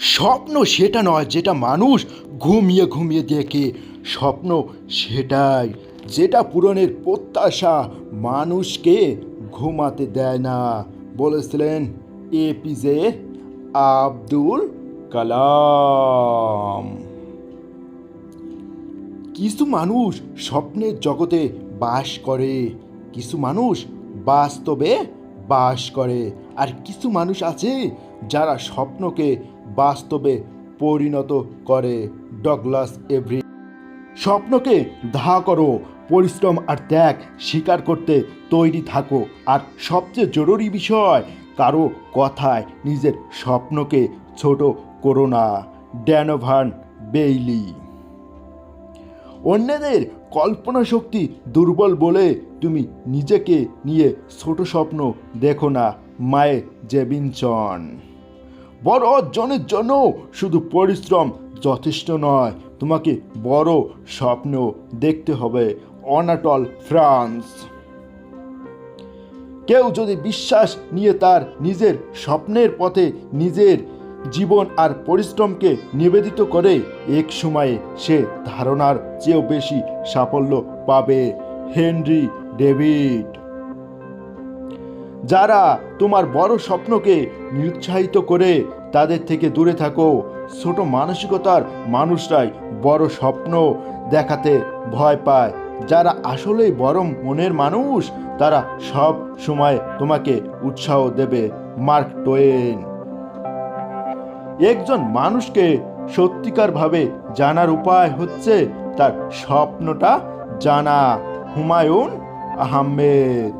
স্বপ্ন সেটা নয়, যেটা মানুষ ঘুমিয়ে ঘুমিয়ে দেখে। স্বপ্ন সেটাই, যেটা পূরণের প্রত্যাশা মানুষকে ঘুমাতে দেয় না। বলেছিলেন এপিজে আব্দুল কালাম। কিছু মানুষ স্বপ্নের জগতে বাস করে, কিছু মানুষ বাস্তবে বাস করে, আর কিছু মানুষ আছে যারা স্বপ্নকে বাস্তবে পরিণত করে ডগলাস এভরি। স্বপ্নকে ধা করো, পরিশ্রম আর ত্যাগ স্বীকার করতে তৈরি থাকো। আর সবচেয়ে জরুরি বিষয়, কারও কথায় নিজের স্বপ্নকে ছোট করো না, ড্যানোভান বেইলি। অন্যদের কল্পনা শক্তি দুর্বল বলে তুমি নিজেকে নিয়ে ছোট স্বপ্ন দেখো না, মায়ে জেবিনচন বড় অর্জনের জন্য শুধু পরিশ্রম যথেষ্ট নয়, তোমাকে বড় স্বপ্ন দেখতে হবে। Anatole France. কেউ যদি বিশ্বাস নিয়ে তার নিজের স্বপ্নের পথে নিজের জীবন আর পরিশ্রমকে নিবেদিত করে, এক সময়ে সে ধারণার চেয়েও বেশি সাফল্য পাবে। Henry David. যারা তোমার বড় স্বপ্নকে নিরুৎসাহিত করে তাদের থেকে দূরে থাকো। ছোট মানসিকতার মানুষরাই বড় স্বপ্ন দেখাতে ভয় পায়। যারা আসলেই বড় মনের মানুষ, তারা সব সময় তোমাকে উৎসাহ দেবে। Mark Twain. একজন মানুষকে সত্যিকারভাবে জানার উপায় হচ্ছে তার স্বপ্নটা জানা। হুমায়ুন আহমেদ।